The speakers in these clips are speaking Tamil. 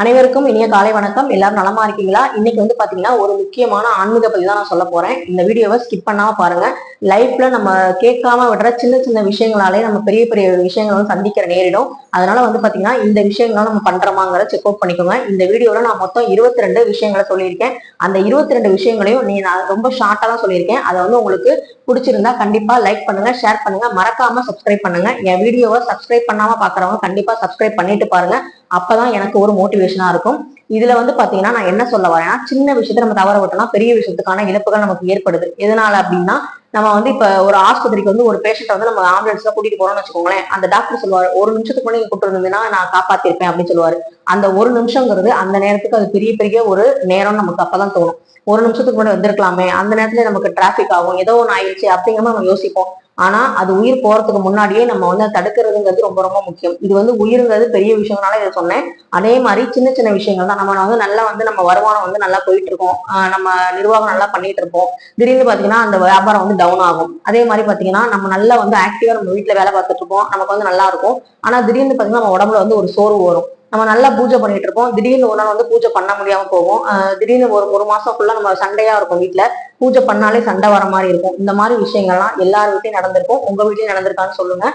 அனைவருக்கும் இனிய காலை வணக்கம். எல்லாரும் நலமா இருக்கீங்களா? இன்னைக்கு வந்து பாத்தீங்கன்னா ஒரு முக்கியமான ஆன்மீக பத்தி தான் நான் சொல்ல போறேன். இந்த வீடியோவை ஸ்கிப் பண்ணாம பாருங்க. லைஃப்ல நம்ம கேட்காம விடுற சின்ன சின்ன விஷயங்களாலே நம்ம பெரிய பெரிய விஷயங்களை வந்து சந்திக்கிற நேரிடும். அதனால வந்து பாத்தீங்கன்னா இந்த விஷயங்களை நம்ம பண்றோமாங்கிற செக் அவுட் பண்ணிக்கோங்க. இந்த வீடியோல நான் மொத்தம் இருபத்தி ரெண்டு விஷயங்களை சொல்லியிருக்கேன். அந்த இருபத்தி ரெண்டு விஷயங்களையும் நீ நான் ரொம்ப ஷார்ட்டா தான் சொல்லியிருக்கேன். அதை வந்து உங்களுக்கு பிடிச்சிருந்தா கண்டிப்பா லைக் பண்ணுங்க ஷேர் பண்ணுங்க. மறக்காம சப்ஸ்கிரைப் பண்ணுங்க. என் வீடியோவை சப்ஸ்கிரைப் பண்ணாம பாக்குறவங்க கண்டிப்பா சப்ஸ்கிரைப் பண்ணிட்டு பாருங்க. அப்பதான் எனக்கு ஒரு மோட்டிவேஷனா இருக்கும். இதுல வந்து பாத்தீங்கன்னா நான் என்ன சொல்ல வரேன்னா சின்ன விஷயத்த நம்ம தவற விட்டோம்னா பெரிய விஷயத்துக்கான இழப்புகள் நமக்கு ஏற்படுது. எதனால அப்படின்னா நம்ம வந்து இப்ப ஒரு ஆஸ்பத்திரிக்கு வந்து ஒரு பேஷண்ட் வந்து நம்ம ஆம்புலன்ஸ்ல கூட்டிட்டு போறோம்னு வச்சுக்கோங்களேன் அந்த டாக்டர் சொல்லுவாரு ஒரு நிமிஷத்துக்கு முன்னாடி நீங்க கூட்டு இருந்ததுன்னா நான் காப்பாத்திருப்பேன் அப்படின்னு சொல்லுவாரு. அந்த ஒரு நிமிஷங்கிறது அந்த நேரத்துக்கு அது பெரிய பெரிய ஒரு நேரம் நமக்கு அப்பதான் தோணும். ஒரு நிமிஷத்துக்கு முன்னாடி வந்திருக்கலாமே அந்த நேரத்துல நமக்கு டிராபிக் ஆகும் ஏதோ ஒன்று ஆயிடுச்சு அப்படிங்கிற மாதிரி நம்ம யோசிப்போம். ஆனா அது உயிர் போறதுக்கு முன்னாடியே நம்ம வந்து தடுக்கிறதுங்கிறது ரொம்ப ரொம்ப முக்கியம். இது வந்து உயிருங்கிறது பெரிய விஷயம்னால இதை சொன்னேன். அதே மாதிரி சின்ன சின்ன விஷயங்கள் தான். நம்ம வந்து நல்லா வந்து நம்ம வருமானம் வந்து நல்லா போயிட்டு இருக்கோம். நம்ம நிர்வாகம் நல்லா பண்ணிட்டு இருப்போம். திடீர்னு பாத்தீங்கன்னா அந்த வியாபாரம் வந்து டவுன் ஆகும். அதே மாதிரி பாத்தீங்கன்னா நம்ம நல்லா வந்து ஆக்டிவா நம்ம வீட்டுல வேலை பார்த்துட்டு இருப்போம் நமக்கு வந்து நல்லா இருக்கும். ஆனா திடீர்னு பாத்தீங்கன்னா நம்ம உடம்புல வந்து ஒரு சோர்வு வரும். நம்ம நல்லா பூஜை பண்ணிட்டு இருப்போம் திடீர்னு ஒரு நாள் வந்து பூஜை பண்ண முடியாம போகும். திடீர்னு ஒரு ஒரு மாசம் ஃபுல்லா நம்ம சண்டையா இருக்கும் வீட்டுல. பூஜை பண்ணாலே சண்டை வர மாதிரி இருக்கும். இந்த மாதிரி விஷயங்கள்லாம் எல்லார் வீட்டையும் நடந்திருக்கும். உங்க வீட்லயும் நடந்திருக்கான்னு சொல்லுங்க.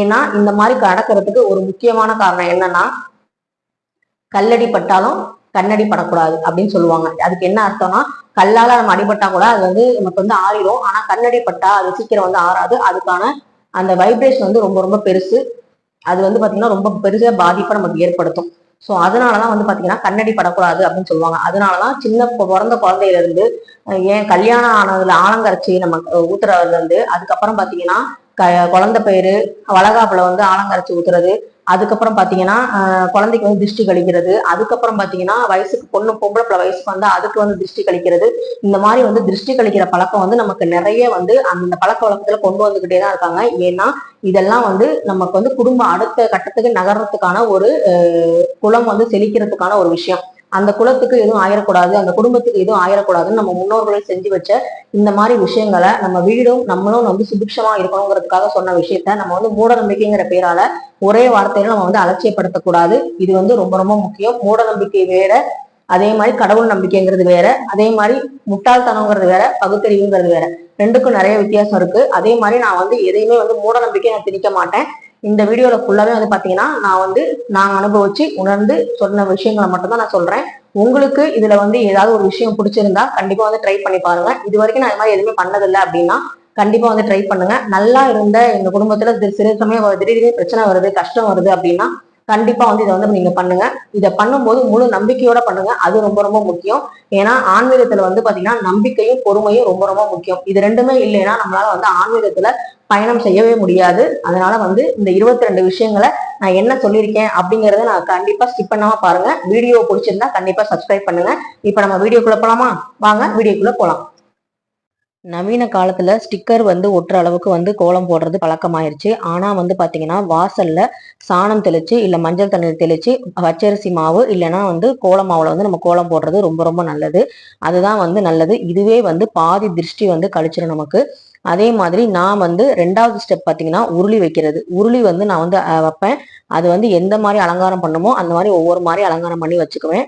ஏன்னா இந்த மாதிரி நடக்கிறதுக்கு ஒரு முக்கியமான காரணம் என்னன்னா கல்லடி பட்டாலும் கண்ணடி படக்கூடாது அப்படின்னு சொல்லுவாங்க. அதுக்கு என்ன அர்த்தம்னா கல்லால நம்ம அடிபட்டா கூட அது வந்து நமக்கு வந்து ஆறிடும். ஆனா கண்ணடி பட்டா அது சீக்கிரம் வந்து ஆறாது. அதுக்கான அந்த வைப்ரேஷன் வந்து ரொம்ப ரொம்ப பெருசு. அது வந்து பாத்தீங்கன்னா ரொம்ப பெருசா பாதிப்பை நமக்கு ஏற்படுத்தும். ஸோ அதனாலதான் வந்து பாத்தீங்கன்னா கண்ணடி படக்கூடாது அப்படின்னு சொல்லுவாங்க. அதனாலதான் சின்ன பிறந்த குழந்தையில இருந்து ஏன் கல்யாணம் ஆனதுல ஆலங்கரைச்சி நம்ம ஊத்துறதுல இருந்து அதுக்கப்புறம் பாத்தீங்கன்னா க குழந்தை பேரு வளகாப்புல வந்து ஆலங்கரைச்சி ஊத்துறது அதுக்கப்புறம் பார்த்தீங்கன்னா குழந்தைக்கு வந்து திருஷ்டி கழிக்கிறது. அதுக்கப்புறம் பார்த்தீங்கன்னா வயசுக்கு பொண்ணு பொம்பளை பிள்ளை வயசுக்கு வந்தால் அதுக்கு வந்து திருஷ்டி கழிக்கிறது. இந்த மாதிரி வந்து திருஷ்டி கழிக்கிற பழக்கம் வந்து நமக்கு நிறைய வந்து அந்த பழக்க வழக்கத்தில் கொண்டு வந்துகிட்டே தான் இருக்காங்க. ஏன்னா இதெல்லாம் வந்து நமக்கு வந்து குடும்பம் அடுத்த கட்டத்துக்கு நகர்றதுக்கான ஒரு குளம் குலம் வந்து செழிக்கிறதுக்கான ஒரு விஷயம். அந்த குலத்துக்கு எதுவும் ஆயிடக்கூடாது அந்த குடும்பத்துக்கு எதுவும் ஆயிடக்கூடாதுன்னு நம்ம முன்னோர்கள் செஞ்சு வச்ச இந்த மாதிரி விஷயங்களை நம்ம வீடும் நம்மளும் வந்து சுபிக்ஷமா இருக்கணுங்கிறதுக்காக சொன்ன விஷயத்த நம்ம வந்து மூட நம்பிக்கைங்கிற பேரால ஒரே வார்த்தையில நம்ம வந்து அலட்சியப்படுத்தக்கூடாது. இது வந்து ரொம்ப ரொம்ப முக்கியம். மூட நம்பிக்கை வேற அதே மாதிரி கடவுள் நம்பிக்கைங்கிறது வேற அதே மாதிரி முட்டாள்தனங்கிறது வேற பகுத்தறிவுங்கிறது வேற. ரெண்டுக்கும் நிறைய வித்தியாசம் இருக்கு. அதே மாதிரி நான் வந்து எதையுமே வந்து மூட நம்பிக்கை நான் திணிக்க மாட்டேன். இந்த வீடியோல ஃபுல்லாவே வந்து பாத்தீங்கன்னா நான் வந்து நாங்க அனுபவிச்சு உணர்ந்து சொன்ன விஷயங்களை மட்டும்தான் நான் சொல்றேன். உங்களுக்கு இதுல வந்து ஏதாவது ஒரு விஷயம் பிடிச்சிருந்தா கண்டிப்பா வந்து ட்ரை பண்ணி பாருங்க. இது வரைக்கும் நான் இது மாதிரி எதுவுமே பண்ணதில்லை அப்படின்னா கண்டிப்பா வந்து ட்ரை பண்ணுங்க. நல்லா இருந்த எங்க குடும்பத்துல சிறு சமயம் திடீர்னு பிரச்சனை வருது கஷ்டம் வருது அப்படின்னா கண்டிப்பா வந்து இதை வந்து நீங்க பண்ணுங்க. இதை பண்ணும்போது முழு நம்பிக்கையோட பண்ணுங்க. அது ரொம்ப ரொம்ப முக்கியம். ஏன்னா ஆன்மீகத்துல வந்து பாத்தீங்கன்னா நம்பிக்கையும் பொறுமையும் ரொம்ப ரொம்ப முக்கியம். இது ரெண்டுமே இல்லைன்னா நம்மளால வந்து ஆன்மீகத்துல பயணம் செய்யவே முடியாது. அதனால வந்து இந்த இருபத்தி ரெண்டு விஷயங்களை நான் என்ன சொல்லியிருக்கேன் அப்படிங்கறத நான் கண்டிப்பா ஸ்கிப் பண்ணாம பாருங்க. வீடியோ பிடிச்சிருந்தா கண்டிப்பா சப்ஸ்கிரைப் பண்ணுங்க. இப்ப நம்ம வீடியோக்குள்ள போலாமா? வாங்க வீடியோக்குள்ள போலாம். நவீன காலத்துல ஸ்டிக்கர் வந்து ஒட்டுற அளவுக்கு வந்து கோலம் போடுறது பழக்கமாயிருச்சு. ஆனா வந்து பாத்தீங்கன்னா வாசல்ல சாணம் தெளிச்சு இல்ல மஞ்சள் தண்ணீர் தெளிச்சு பச்சரிசி மாவு இல்லைன்னா வந்து கோலம் மாவுல வந்து நம்ம கோலம் போடுறது ரொம்ப ரொம்ப நல்லது. அதுதான் வந்து நல்லது. இதுவே வந்து பாதி திருஷ்டி வந்து கழிச்சிடும் நமக்கு. அதே மாதிரி நான் வந்து ரெண்டாவது ஸ்டெப் பார்த்தீங்கன்னா உருளி வைக்கிறது. உருளி வந்து நான் வந்து வைப்பேன். அது வந்து எந்த மாதிரி அலங்காரம் பண்ணுமோ அந்த மாதிரி ஒவ்வொரு மாதிரி அலங்காரம் பண்ணி வச்சுக்குவேன்.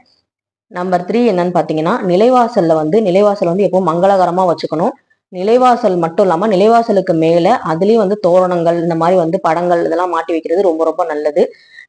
நம்பர் த்ரீ என்னன்னு பார்த்தீங்கன்னா நிலைவாசலில் வந்து நிலைவாசல் வந்து எப்பவும் மங்களகரமாக வச்சுக்கணும். நிலைவாசல் மட்டும் இல்லாமல் நிலைவாசலுக்கு மேலே அதுலேயும் வந்து தோரணங்கள் இந்த மாதிரி வந்து படங்கள் இதெல்லாம் மாட்டி வைக்கிறது ரொம்ப ரொம்ப நல்லது.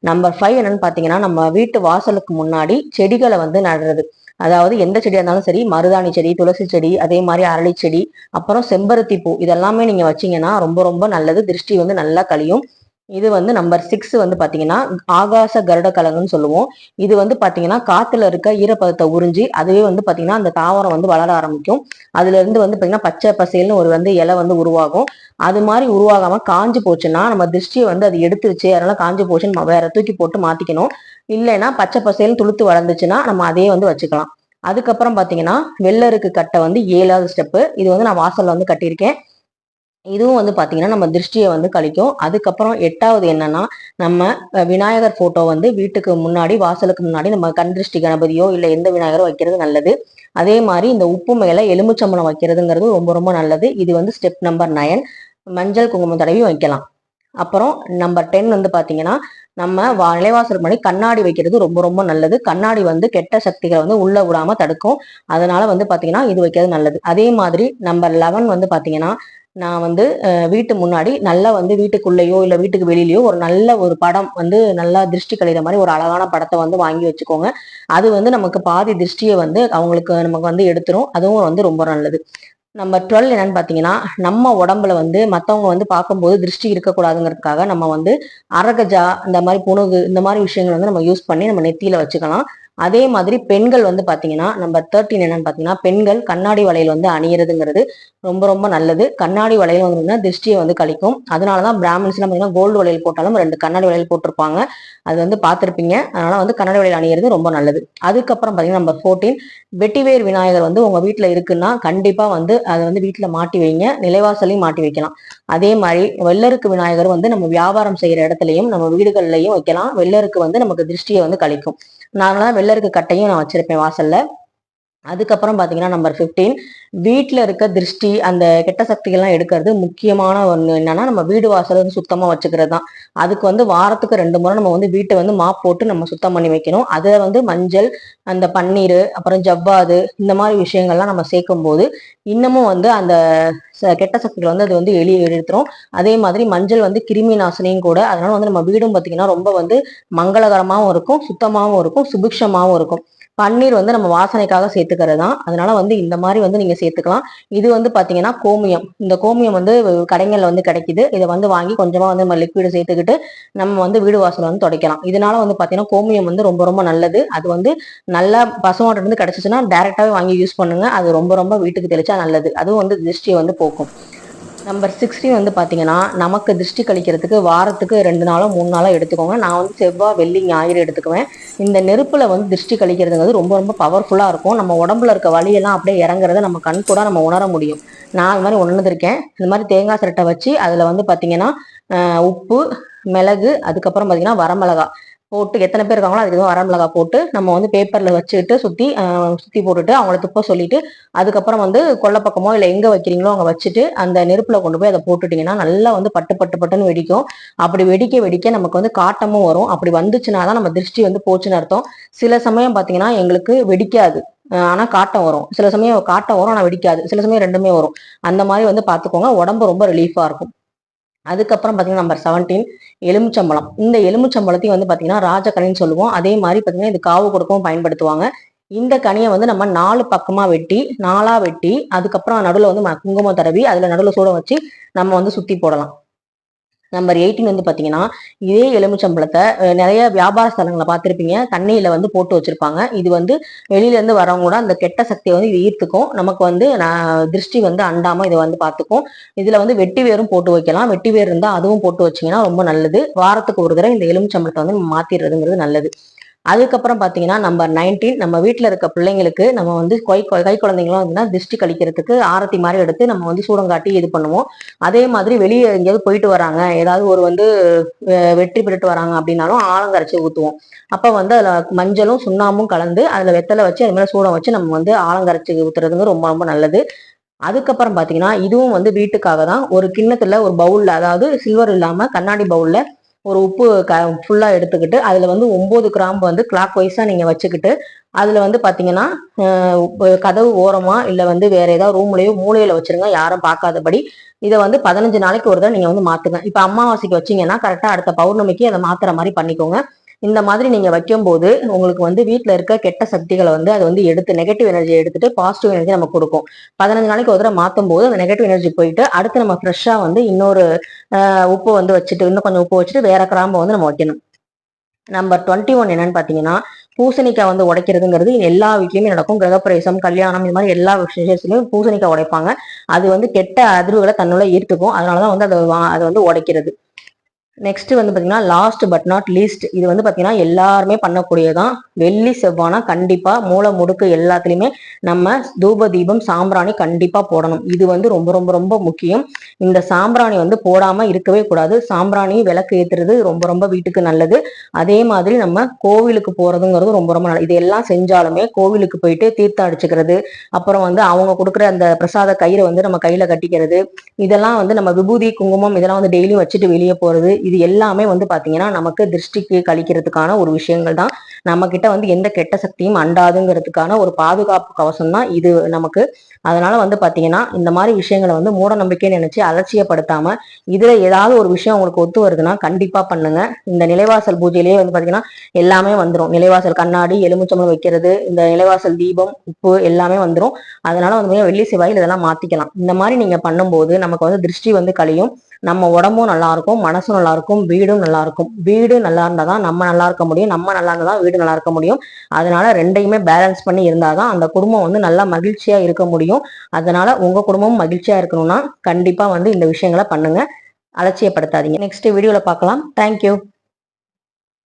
நம்பர் ஃபைவ் என்னன்னு பார்த்தீங்கன்னா நம்ம வீட்டு வாசலுக்கு முன்னாடி செடிகளை வந்து நடுறது. அதாவது எந்த செடியாக இருந்தாலும் சரி மருதாணி செடி துளசி செடி அதே மாதிரி அரளி செடி அப்புறம் செம்பருத்தி பூ இதெல்லாமே நீங்க வச்சீங்கன்னா ரொம்ப ரொம்ப நல்லது. திருஷ்டி வந்து நல்லா கழியும். இது வந்து நம்பர் சிக்ஸ் வந்து பார்த்தீங்கன்னா ஆகாச கருட கலங்குன்னு சொல்லுவோம். இது வந்து பார்த்தீங்கன்னா காற்றுல இருக்க ஈரப்பதத்தை உறிஞ்சி அதுவே வந்து பார்த்தீங்கன்னா அந்த தாவரம் வந்து வளர ஆரம்பிக்கும். அதுல இருந்து வந்து பார்த்தீங்கன்னா பச்சை பசேல்னு ஒரு வந்து இலை வந்து உருவாகும். அது மாதிரி உருவாகாம காஞ்சு போச்சுன்னா நம்ம திருஷ்டியை வந்து அது எடுத்துருச்சு. அதனால காஞ்சு போச்சுன்னு வேற தூக்கி போட்டு மாத்திக்கணும். இல்லைன்னா பச்சை பசேல்னு துளுத்து வளர்ந்துச்சுன்னா நம்ம அதையே வந்து வச்சுக்கலாம். அதுக்கப்புறம் பார்த்தீங்கன்னா வெள்ளருக்கு கட்டை வந்து ஏழாவது ஸ்டெப்பு இது வந்து நான் வாசல்ல வந்து கட்டியிருக்கேன். இதுவும் வந்து பார்த்தீங்கன்னா நம்ம திருஷ்டியை வந்து கழிக்கும். அதுக்கப்புறம் எட்டாவது என்னன்னா நம்ம விநாயகர் போட்டோ வந்து வீட்டுக்கு முன்னாடி வாசலுக்கு முன்னாடி நம்ம கண் திருஷ்டி கணபதியோ இல்லை எந்த விநாயகரோ வைக்கிறது நல்லது. அதே மாதிரி இந்த உப்பு மேலே எலுமிச்சம்பழம் வைக்கிறதுங்கிறது ரொம்ப ரொம்ப நல்லது. இது வந்து ஸ்டெப் நம்பர் நயன் மஞ்சள் குங்குமம் தடவி வைக்கலாம். அப்புறம் நம்பர் டென் வந்து பார்த்தீங்கன்னா நம்ம வா- நிலைவாசல் முன்னாடி கண்ணாடி வைக்கிறது ரொம்ப ரொம்ப நல்லது. கண்ணாடி வந்து கெட்ட சக்திகளை வந்து உள்ள விடாம தடுக்கும். அதனால வந்து பாத்தீங்கன்னா இது வைக்கிறது நல்லது. அதே மாதிரி நம்பர் லெவன் வந்து பாத்தீங்கன்னா நான் வந்து வீட்டு முன்னாடி நல்லா வந்து வீட்டுக்குள்ளேயோ இல்லை வீட்டுக்கு வெளியிலையோ ஒரு நல்ல ஒரு படம் வந்து நல்லா திருஷ்டி கழிகிற மாதிரி ஒரு அழகான படத்தை வந்து வாங்கி வச்சுக்கோங்க. அது வந்து நமக்கு பாதி திருஷ்டியை வந்து அவங்களுக்கு நமக்கு வந்து எடுத்துரும். அதுவும் வந்து ரொம்ப நல்லது. நம்பர் டுவெல் என்னன்னு பார்த்தீங்கன்னா நம்ம உடம்புல வந்து மற்றவங்க வந்து பார்க்கும்போது திருஷ்டி இருக்கக்கூடாதுங்கிறதுக்காக நம்ம வந்து அரகஜா இந்த மாதிரி புணுகு இந்த மாதிரி விஷயங்கள் வந்து நம்ம யூஸ் பண்ணி நம்ம நெத்தியில வச்சுக்கலாம். அதே மாதிரி பெண்கள் வந்து பார்த்தீங்கன்னா நம்ம தேர்ட்டின் என்னன்னு பார்த்தீங்கன்னா பெண்கள் கண்ணாடி வளையல் வந்து அணியறதுங்கிறது ரொம்ப ரொம்ப நல்லது. கண்ணாடி வளையல் வந்து திருஷ்டியை வந்து கழிக்கும். அதனாலதான் பிராமின்ஸ்லாம் பார்த்தீங்கன்னா கோல்டு வளையல் போட்டாலும் ரெண்டு கண்ணாடி வளையல் போட்டிருப்பாங்க. அது வந்து பார்த்துருப்பீங்க. அதனால வந்து கண்ணாடி வளையல் அணியிறது ரொம்ப நல்லது. அதுக்கப்புறம் பார்த்தீங்கன்னா நம்பர் ஃபோர்டீன் வெட்டிவேர் விநாயகர் வந்து உங்கள் வீட்டில் இருக்குன்னா கண்டிப்பாக வந்து அதை வந்து வீட்டில் மாட்டி வைங்க. நிலைவாசலையும் மாட்டி வைக்கலாம். அதே மாதிரி வெள்ளருக்கு விநாயகர் வந்து நம்ம வியாபாரம் செய்கிற இடத்துலையும் நம்ம வீடுகள்லையும் வைக்கலாம். வெள்ளருக்கு வந்து நமக்கு திருஷ்டியை வந்து கழிக்கும். நாங்களாம் வெள்ளருக்கு கட்டையும் நான் வச்சிருப்பேன் வாசல்ல. அதுக்கப்புறம் பார்த்தீங்கன்னா நம்பர் ஃபிஃப்டீன் வீட்டில் இருக்க திருஷ்டி அந்த கெட்ட சக்திகள்லாம் எடுக்கிறது முக்கியமான ஒன்று என்னன்னா நம்ம வீடு வாசல் வந்து சுத்தமாக வச்சுக்கிறது தான். அதுக்கு வந்து வாரத்துக்கு ரெண்டு முறை நம்ம வந்து வீட்டை வந்து மாப் போட்டு நம்ம சுத்தம் பண்ணி வைக்கணும். அதை வந்து மஞ்சள் அந்த பன்னீர் அப்புறம் ஜவ்வாது இந்த மாதிரி விஷயங்கள்லாம் நம்ம சேர்க்கும் போது இன்னமும் வந்து அந்த ச- கெட்ட சக்திகள் வந்து அது வந்து எளிய எடுத்துரும். அதே மாதிரி மஞ்சள் வந்து கிருமி நாசினியும் கூட அதனால வந்து நம்ம வீடும் பார்த்தீங்கன்னா ரொம்ப வந்து மங்களகரமாகவும் இருக்கும் சுத்தமாகவும் இருக்கும் சுபிக்ஷமாகவும் இருக்கும். பன்னீர் வந்து நம்ம வாசனைக்காக சேர்த்துக்கிறது தான் அதனால வந்து இந்த மாதிரி வந்து நீங்க சேர்த்துக்கலாம். இது வந்து பாத்தீங்கன்னா கோமியம். இந்த கோமியம் வந்து கடைகள்ல வந்து கிடைக்குது. இதை வந்து வாங்கி கொஞ்சமா வந்து நம்ம லிக்விட் சேர்த்துக்கிட்டு நம்ம வந்து வீடு வாசல் வந்து துடைக்கலாம். இதனால வந்து பாத்தீங்கன்னா கோமியம் வந்து ரொம்ப ரொம்ப நல்லது. அது வந்து நல்லா பசுமாட்டிலிருந்து கிடைச்சிச்சுன்னா டைரக்டாவே வாங்கி யூஸ் பண்ணுங்க. அது ரொம்ப ரொம்ப வீட்டுக்கு தெளிச்சா நல்லது. அதுவும் வந்து திருஷ்டியை வந்து போக்கும். நம்பர் சிக்ஸ்டீன் வந்து பார்த்தீங்கன்னா நமக்கு திருஷ்டி கழிக்கிறதுக்கு வாரத்துக்கு ரெண்டு நாளோ மூணு நாளோ எடுத்துக்கோங்க. நான் வந்து செவ்வாய் வெள்ளி ஞாயிறு எடுத்துக்குவேன். இந்த நெருப்பில் வந்து திருஷ்டி கழிக்கிறதுங்கிறது ரொம்ப ரொம்ப பவர்ஃபுல்லாக இருக்கும். நம்ம உடம்புல இருக்க வலியெல்லாம் அப்படியே இறங்குறத நம்ம கண் கூட நம்ம உணர முடியும். நான் அது மாதிரி உணர்ந்திருக்கேன் இந்த மாதிரி தேங்காய் சிரட்டை வச்சு அதில் வந்து பார்த்தீங்கன்னா உப்பு மிளகு அதுக்கப்புறம் பார்த்தீங்கன்னா வரமிளகா போட்டு எத்தனை பேர் இருக்காங்களோ அதுக்கு எதுவும் வரமிளகா போட்டு நம்ம வந்து பேப்பரில் வச்சுக்கிட்டு சுற்றி சுற்றி போட்டுட்டு அவங்கள துப்ப சொல்லிட்டு அதுக்கப்புறம் வந்து கொல்லை பக்கமோ இல்லை எங்கே வைக்கிறீங்களோ அங்கே வச்சுட்டு அந்த நெருப்பில் கொண்டு போய் அதை போட்டுட்டிங்கன்னா நல்லா வந்து பட்டு பட்டு பட்டுன்னு வெடிக்கும். அப்படி வெடிக்க வெடிக்க நமக்கு வந்து காட்டமும் வரும். அப்படி வந்துச்சுன்னா தான் நம்ம திருஷ்டி வந்து போச்சுன்னு அர்த்தம். சில சமயம் பார்த்தீங்கன்னா எங்களுக்கு வெடிக்காது. ஆனால் காட்டம் வரும். சில சமயம் காட்டம் வரும் ஆனால் வெடிக்காது. சில சமயம் ரெண்டுமே வரும். அந்த மாதிரி வந்து பார்த்துக்கோங்க உடம்பு ரொம்ப ரிலீஃபாக இருக்கும். அதுக்கப்புறம் பார்த்தீங்கன்னா நம்பர் செவன்டீன் எலுமிச்சம்பழம். இந்த எலுமிச்சம்பழத்தையும் வந்து பார்த்தீங்கன்னா ராஜகனின்னு சொல்லுவோம். அதே மாதிரி பார்த்தீங்கன்னா இது காவு கொடுக்கவும் பயன்படுத்துவாங்க. இந்த கனியை வந்து நம்ம நாலு பக்கமாக வெட்டி நாலாக வெட்டி அதுக்கப்புறம் நடுவில் வந்து ம- குங்குமம் தடவி அதில் நடுவில் சூட வச்சு நம்ம வந்து சுற்றி போடலாம். நம்பர் எயிட்டீன் வந்து பார்த்தீங்கன்னா இதே எலுமிச்சம்பழத்தை நிறைய வியாபார ஸ்தலங்களை பார்த்துருப்பீங்க. தண்ணியில் வந்து போட்டு வச்சுருப்பாங்க. இது வந்து வெளியிலேருந்து வரவங்க கூட அந்த கெட்ட சக்தியை வந்து இது ஈர்த்துக்கும். நமக்கு வந்து நான் திருஷ்டி வந்து அண்டாமல் இதை வந்து பார்த்துக்கும். இதில் வந்து வெட்டி வேரும் போட்டு வைக்கலாம். வெட்டி வேர் இருந்தால் அதுவும் போட்டு வச்சிங்கன்னா ரொம்ப நல்லது. வாரத்துக்கு ஒரு தடவை இந்த எலுமிச்சம்பழத்தை வந்து மாற்றிடுறதுங்கிறது நல்லது. அதுக்கப்புறம் பார்த்தீங்கன்னா நம்பர் நைன்டீன் நம்ம வீட்டில் இருக்க பிள்ளைங்களுக்கு நம்ம வந்து கை கை குழந்தைங்களும் வந்துன்னா திருஷ்டி கழிக்கிறதுக்கு ஆரத்தி மாதிரி எடுத்து நம்ம வந்து சூடங்காட்டி இது பண்ணுவோம். அதே மாதிரி வெளியே எங்கேயாவது போயிட்டு வராங்க. ஏதாவது ஒரு வந்து வெற்றி பெற்றுட்டு வராங்க அப்படின்னாலும் ஆலங்கரைச்சி ஊற்றுவோம் அப்போ வந்து அதில் மஞ்சளும் சுண்ணாம்பும் கலந்து அதில் வெத்தலை வச்சு அது சூடம் வச்சு நம்ம வந்து ஆலங்கரைச்சி ஊற்றுறதுங்க ரொம்ப ரொம்ப நல்லது. அதுக்கப்புறம் பார்த்தீங்கன்னா இதுவும் வந்து வீட்டுக்காக தான். ஒரு கிண்ணத்தில் ஒரு பவுலில் அதாவது சில்வர் இல்லாமல் கண்ணாடி பவுலில் ஒரு உப்பு க ஃபுல்லாக எடுத்துக்கிட்டு அதில் வந்து ஒம்பது கிராம்பு வந்து கிளாக் வைஸாக நீங்கள் வச்சுக்கிட்டு அதில் வந்து பார்த்தீங்கன்னா கதவு ஓரமாக இல்லை வந்து வேறு ஏதாவது ரூம்லேயோ மூலையில் வச்சுருங்க யாரும் பார்க்காதபடி இதை வந்து பதினஞ்சு நாளைக்கு ஒரு தடவை நீங்கள் வந்து மாற்றுங்க இப்போ அமாவாசைக்கு வச்சீங்கன்னா கரெக்டாக அடுத்த பௌர்ணமிக்கு அதை மாற்றுற மாதிரி பண்ணிக்கோங்க. இந்த மாதிரி நீங்க வைக்கும்போது உங்களுக்கு வந்து வீட்டில் இருக்க கெட்ட சக்திகளை வந்து அது வந்து எடுத்து நெகட்டிவ் எனர்ஜி எடுத்துட்டு பாசிட்டிவ் எனர்ஜி நம்ம கொடுக்கும். பதினஞ்சு நாளைக்கு ஒரு தடவை மாற்றும் போது அந்த நெகட்டிவ் எனர்ஜி போயிட்டு அடுத்து நம்ம ஃப்ரெஷ்ஷாக வந்து இன்னொரு உப்பு வந்து வச்சுட்டு இன்னும் கொஞ்சம் உப்பு வச்சுட்டு வேற கிராம்பை வந்து நம்ம வைக்கணும். நம்பர் டுவெண்ட்டி ஒன் என்னன்னு பாத்தீங்கன்னா பூசணிக்காய் வந்து உடைக்கிறதுங்கிறது எல்லா வீட்லயுமே நடக்கும். கிரகப்பிரவேசம் கல்யாணம் இந்த மாதிரி எல்லா விசேஷத்துலயும் பூசணிக்காய் உடைப்பாங்க. அது வந்து கெட்ட அதிர்வுகளை தன்னுள்ள ஈர்த்துக்கும். அதனாலதான் வந்து அதை வா- அதை வந்து உடைக்கிறது. நெக்ஸ்ட் வந்து பார்த்தீங்கன்னா லாஸ்ட் பட் நாட் லீஸ்ட் இது வந்து பார்த்தீங்கன்னா எல்லாருமே பண்ணக்கூடியதான் வெள்ளி செவ்வானா கண்டிப்பாக மூளை முடுக்கு எல்லாத்துலேயுமே நம்ம தூப தீபம் சாம்பிராணி கண்டிப்பாக போடணும். இது வந்து ரொம்ப ரொம்ப ரொம்ப முக்கியம். இந்த சாம்பிராணி வந்து போடாமல் இருக்கவே கூடாது. சாம்பிராணி விளக்கு ஏற்றுறது ரொம்ப ரொம்ப வீட்டுக்கு நல்லது. அதே மாதிரி நம்ம கோவிலுக்கு போகிறதுங்கிறது ரொம்ப ரொம்ப நல்லது. இது எல்லாம் செஞ்சாலுமே கோவிலுக்கு போயிட்டு தீர்த்தம் அடிச்சுக்கிறது அப்புறம் வந்து அவங்க கொடுக்குற அந்த பிரசாத கயிறை வந்து நம்ம கையில் கட்டிக்கிறது இதெல்லாம் வந்து நம்ம விபூதி குங்குமம் இதெல்லாம் வந்து டெய்லியும் வச்சுட்டு வெளியே போகிறது இது எல்லாமே வந்து பாத்தீங்கன்னா நமக்கு திருஷ்டிக்கு கழிக்கிறதுக்கான ஒரு விஷயங்கள் தான் நம்ம கிட்ட வந்து எந்த கெட்ட சக்தியும் அண்டாதுங்கிறதுக்கான ஒரு பாதுகாப்பு கவசம் தான் இது நமக்கு. அதனால வந்து பாத்தீங்கன்னா இந்த மாதிரி விஷயங்களை வந்து மூட நம்பிக்கை நினைச்சு அலட்சியப்படுத்தாம இதுல ஏதாவது ஒரு விஷயம் உங்களுக்கு ஒத்து வருதுன்னா கண்டிப்பா பண்ணுங்க. இந்த நிலைவாசல் பூஜையிலேயே வந்து பாத்தீங்கன்னா எல்லாமே வந்துடும் நிலைவாசல் கண்ணாடி எலுமிச்சம்பளம் வைக்கிறது இந்த நிலைவாசல் தீபம் உப்பு எல்லாமே வந்துடும் அதனால வந்து வெள்ளி செவ்வாயில் இதெல்லாம் மாத்திக்கலாம். இந்த மாதிரி நீங்க பண்ணும்போது நமக்கு வந்து திருஷ்டி வந்து கழியும். நம்ம உடம்பும் நல்லா இருக்கும் மனசும் நல்லா இருக்கும் வீடும் நல்லா இருக்கும். வீடு நல்லா இருந்தால் தான் நம்ம நல்லா இருக்க முடியும். நம்ம நல்லா இருந்தா தான் வீடு நல்லா இருக்க முடியும். அதனால ரெண்டையுமே பேலன்ஸ் பண்ணி இருந்தால் தான் அந்த குடும்பம் வந்து நல்லா மகிழ்ச்சியா இருக்க முடியும். அதனால உங்க குடும்பமும் மகிழ்ச்சியா இருக்கணும்னா கண்டிப்பா வந்து இந்த விஷயங்களை பண்ணுங்க. அலட்சியப்படுத்தாதீங்க. நெக்ஸ்ட் வீடியோவில் பார்க்கலாம். தேங்க்யூ